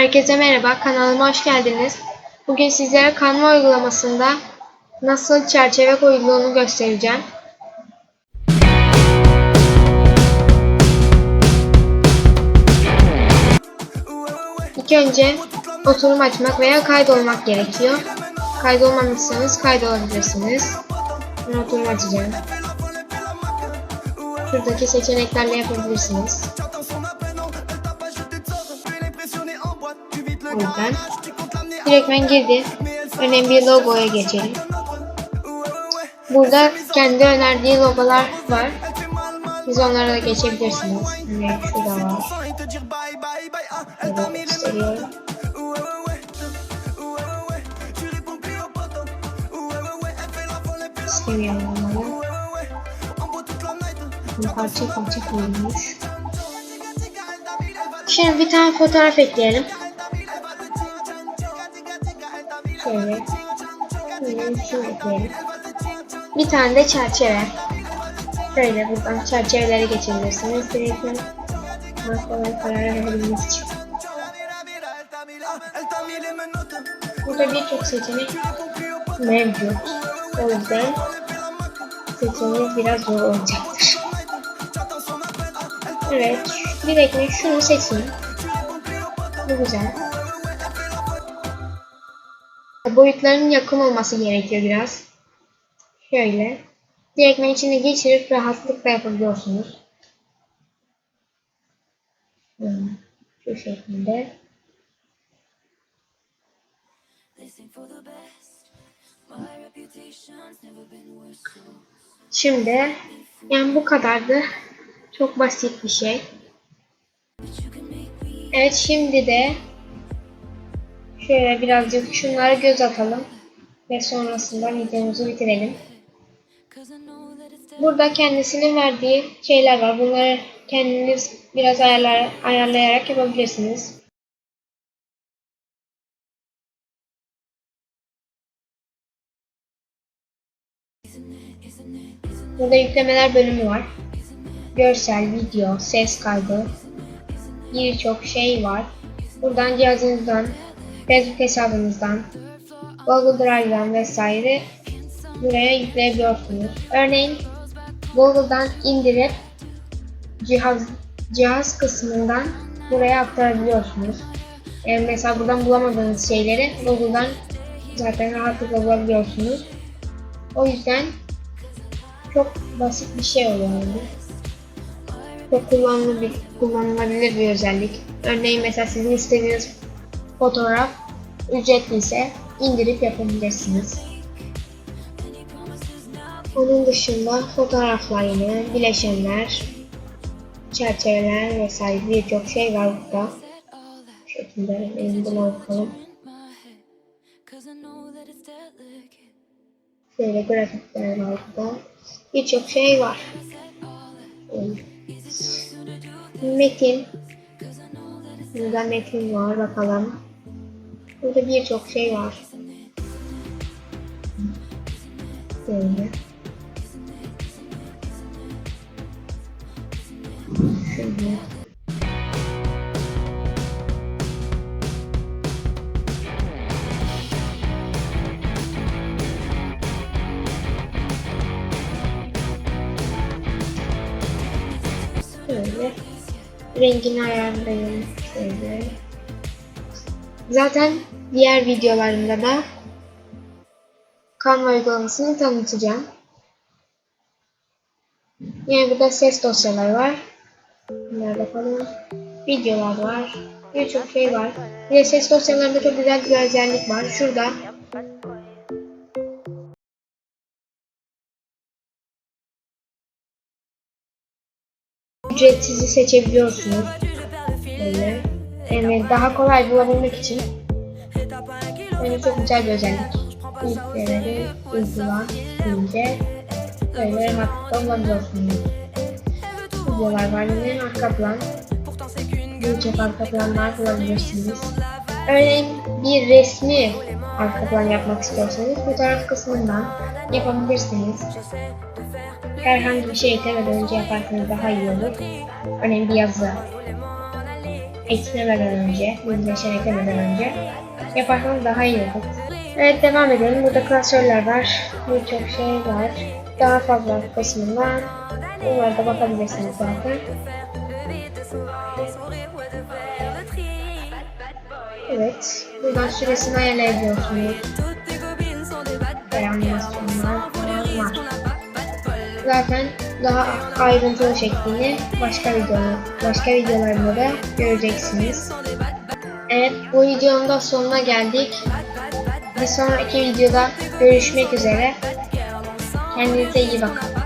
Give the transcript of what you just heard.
Herkese merhaba, kanalıma hoş geldiniz. Bugün sizlere Canva uygulamasında nasıl çerçeve koyulduğunu göstereceğim. İlk önce oturum açmak veya kaydolmak gerekiyor. Kaydolmamışsanız kaydolabilirsiniz. Ben oturum açacağım. Şuradaki seçeneklerle yapabilirsiniz. Yüzden direktmen girdi. Bir logoya geçelim. Burada kendi önerdiği logolar var. Siz onlara da geçebilirsiniz. Örneğin şurada var. Burada gösteriyorum. İstemiyorum onları. Parça parça koyulmuş. Şimdi bir tane fotoğraf ekleyelim. Şöyle bir tane de çerçeve. Şöyle buradan çerçevelere geçebilirsiniz. Direktmen markaları karar verebilmeniz için. Burada birçok seçenek mevcut. O yüzden seçeneğiniz biraz zor olacaktır. Evet, direktmen şunu seçin. Bu güzel. Boyutların yakın olması gerekiyor biraz. Şöyle. Direktmen içine geçirip rahatlıkla yapabiliyorsunuz. Şu şekilde. Şimdi yani bu kadardı. Çok basit bir şey. Evet şimdi de şöyle birazcık şunlara göz atalım ve sonrasında videomuzu bitirelim. Burada kendisinin verdiği şeyler var. Bunları kendiniz biraz ayarlar, ayarlayarak yapabilirsiniz. Burada yüklemeler bölümü var. Görsel, video, ses kaydı, birçok şey var. Buradan cihazınızdan, Facebook hesabınızdan, Google Drive'dan vesaire buraya yükleyebiliyorsunuz. Örneğin Google'dan indirip cihaz cihaz kısmından buraya aktarabiliyorsunuz. Yani mesela buradan bulamadığınız şeyleri Google'dan zaten rahatlıkla bulabiliyorsunuz. O yüzden çok basit bir şey oluyor. Çok kullanılabilir, kullanılabilir bir özellik. Örneğin mesela sizin istediğiniz fotoğraf ücretli ise indirip yapabilirsiniz. Onun dışında fotoğraflar yine, bileşenler, çerçeveler vesaire birçok şey var burada. Bu şekilde benim buna bakalım. Şöyle grafikler var burada. Birçok şey var. Metin. Burada metin var bakalım. Burada birçok şey var. Böyle. Şöyle. Şöyle. Rengini ayarlayalım. Şöyle. Zaten diğer videolarımda da Canva uygulamasını tanıtacağım. Yine burada ses dosyaları var. Bunlara bakalım. Videolar var. Birçok şey var. Bir de ses dosyalarında çok güzel bir özellik var. Şurada ücretsizi seçebiliyorsunuz. Yani daha kolay bulabilmek için yani çok güzel bir özellik. İlkleri uygula deyince böyle rahatlıkla bulabiliyorsunuz. Videolar var yine arka plan. Birçok arka planlar bulabilirsiniz. Örneğin bir resmi arka plan yapmak istiyorsanız fotoğraf kısmından yapabilirsiniz. Herhangi bir şey eklemeden önce yaparsanız daha iyi olur. Örneğin bir yazı. Eklemeden önce, bilgileşen eklemeden önce yaparsanız daha iyi olur. Evet devam edelim. Burada klasörler var. Birçok şey var. Daha fazla kısmından bunlara da bakabilirsiniz zaten. Evet. Buradan süresini ayarlayabiliyorsunuz. Ve animasyonlar var. Zaten daha ayrıntılı şeklini başka videolar, başka videolarımda da göreceksiniz. Evet bu videonun da sonuna geldik. Bir sonraki videoda görüşmek üzere. Kendinize iyi bakın.